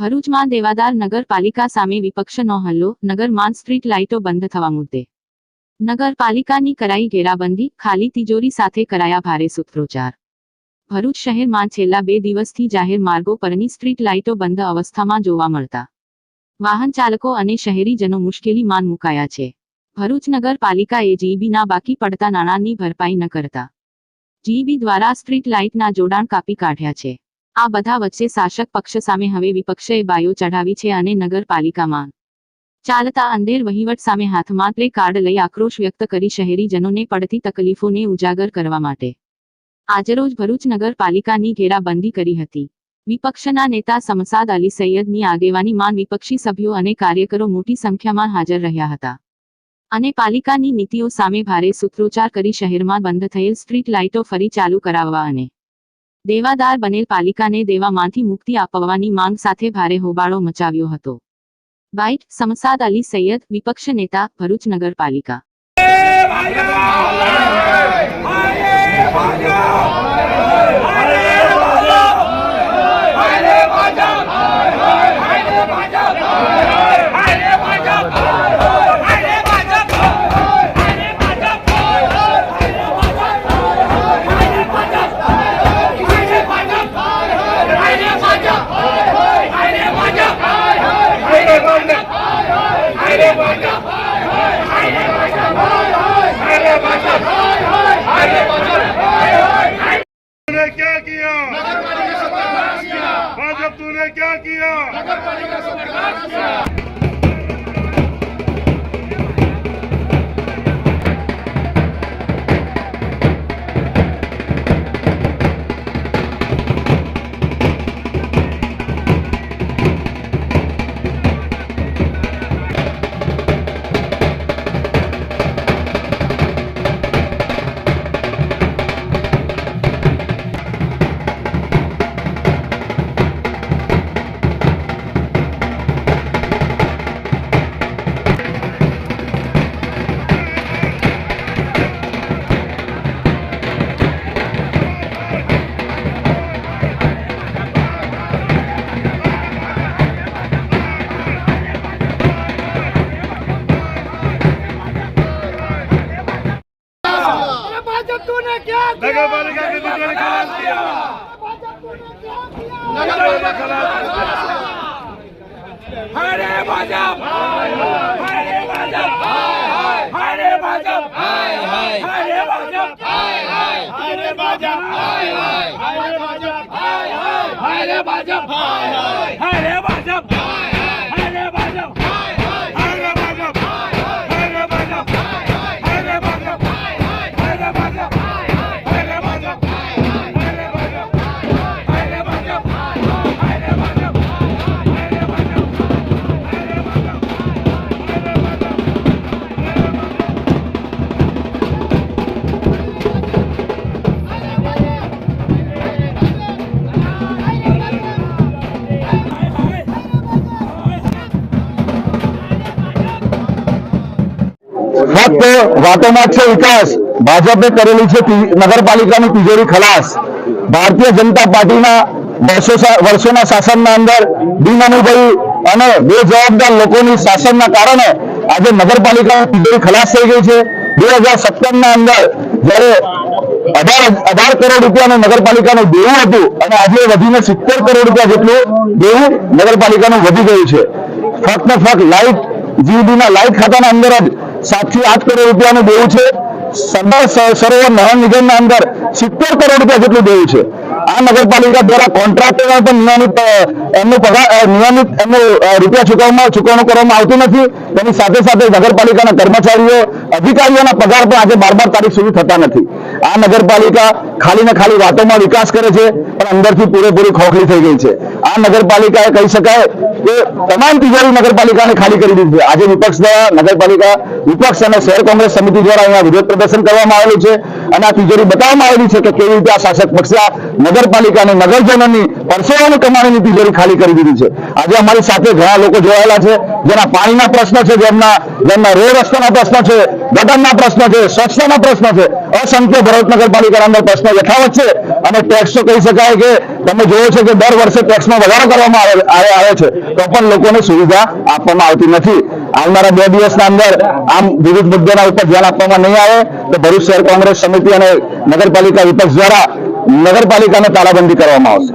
ભરૂચમાં દેવાદાર નગરપાલિકા સામે વિપક્ષનો હલ્લો નગરમાં સ્ટ્રીટ લાઇટો બંધ થવા મુદ્દે. નગરપાલિકાની કરાઈ ઘેરાબંધી, ખાલી તિજોરી સાથે કરાયા ભારે સૂત્રોચ્ચાર. ભરૂચ શહેરમાં છેલ્લા બે દિવસથી જાહેર માર્ગો પરની સ્ટ્રીટ લાઇટો બંધ અવસ્થામાં જોવા મળતા. વાહન ચાલકો અને શહેરીજનો મુશ્કેલીમાં મુકાયા છે. ભરૂચ નગરપાલિકાએ જીબીના બાકી પડતા નાણાંની ભરપાઈ ન કરતા. જીબી દ્વારા સ્ટ્રીટ લાઇટના જોડાણ કાપી કાઢ્યા છે. આ બધા વચ્ચે શાસક પક્ષ સામે હવે વિપક્ષે બાયો ચઢાવી છે અને નગરપાલિકામાં ચાલતા અંધેર વહીવટ સામે હાથમાં પ્લે કાર્ડ લઈ આક્રોશ વ્યક્ત કરી શહેરીજનોને પડતી તકલીફોને ઉજાગર કરવા માટે આજરોજ ભરૂચ નગરપાલિકાની ઘેરાબંધી કરી હતી. વિપક્ષના નેતા સમસાદ અલી સૈયદની આગેવાનીમાં વિપક્ષી સભ્યો અને કાર્યકરો મોટી સંખ્યામાં હાજર રહ્યા હતા. અને પાલિકાની નીતિઓ સામે ભારે સૂત્રોચ્ચાર કરી શહેરમાં બંધ થયેલ સ્ટ્રીટ લાઇટો ફરી ચાલુ કરાવવા અને દેવાદાર બનેલ પાલિકાને દેવામાંથી મુક્તિ આપવાની માંગ સાથે ભારે હોબાળો મચાવ્યો હતો. બાઇટ સમસાદ અલી સૈયદ, વિપક્ષ નેતા, ભરૂચ નગરપાલિકા. तूने किया अरे तूने क्या किया नगर पालिका के तिजोरी खलास किया भाजपा तूने क्या किया तिजोरी खलास किया हरे भाजप हरे भाजप हरे भाजप हरे भाजप अरे भाजपा हरे भाजप हरे भाजप हरे भाजप हरे भाजप ફક્ત વાતોમાં છે વિકાસ. ભાજપે કરેલી છે નગરપાલિકાની તિજોરી ખલાસ. ભારતીય જનતા પાર્ટીના વર્ષો વર્ષોના શાસનના અંદર બિનઅનુભવી અને બેજવાબદાર લોકોની શાસનના કારણે આજે નગરપાલિકાની તિજોરી ખલાસ થઈ ગઈ છે. બે હજાર સત્તરના અંદર જ્યારે અઢાર અઢાર કરોડ રૂપિયાનું નગરપાલિકાનું દેવું હતું અને આજે વધીને સિત્તેર કરોડ રૂપિયા જેટલું દેવું નગરપાલિકાનું વધી ગયું છે. ફક્ત ફક્ત લાઇટ જીબીના લાઇટ ખાતાના અંદર જ સાતથી આઠ કરોડ રૂપિયાનું દેવું છે. સરદાર સરોવર નહર નિગમના અંદર સિત્તેર કરોડ રૂપિયા જેટલું દેવું છે. આ નગરપાલિકા દ્વારા કોન્ટ્રાક્ટરો પણ નિયમિત એમનું પગાર નિયમિત એમનું રૂપિયા ચૂકવવામાં, ચૂકવણું કરવામાં આવતું નથી. તેની સાથે સાથે નગરપાલિકાના કર્મચારીઓ, અધિકારીઓના પગાર પણ આજે બાર બાર તારીખ સુધી થતા નથી. આ નગરપાલિકા ખાલી ને ખાલી વાતોમાં વિકાસ કરે છે, પણ અંદરથી પૂરેપૂરી ખોખલી થઈ ગઈ છે. આ નગરપાલિકાએ કહી શકાય કે તમામ તિજોરી નગરપાલિકાને ખાલી કરી દીધી છે. આજે વિપક્ષ દ્વારા નગરપાલિકા, વિપક્ષ અને શહેર કોંગ્રેસ સમિતિ દ્વારા અહીંયા વિરોધ પ્રદર્શન કરવામાં આવેલું છે અને આ તિજોરી બતાવવામાં આવેલી છે કે કેવી રીતે આ શાસક પક્ષે આ નગરપાલિકાની નગરજનોની પરસેવાની કમાણીની તિજોરી ખાલી કરી દીધી છે. આજે અમારી સાથે ઘણા લોકો જોડાયેલા છે, જેના પાણીના પ્રશ્ન છે, જેમના જેમના રોડ રસ્તાના પ્રશ્ન છે, ગટરના પ્રશ્ન છે, સ્વચ્છતાના પ્રશ્ન છે, અસંખ્ય ભરત નગરપાલિકાના અંદર પ્રશ્નો પ્રશ્ન યથાવત છે. અને ટેક્સ તો કહી શકાય કે તમે જોવો છો કે દર વર્ષે ટેક્સમાં વધારો કરવામાં આવે આવે છે. તો પણ લોકોને સુવિધા આપવામાં આવતી નથી. આવનારા બે દિવસના અંદર આમ વિવિધ મુદ્દાના ઉપર ધ્યાન આપવામાં નહીં આવે તો ભરૂચ શહેર કોંગ્રેસ સમિતિ અને નગરપાલિકા વિપક્ષ દ્વારા નગરપાલિકાને તાળાબંધી કરવામાં આવશે.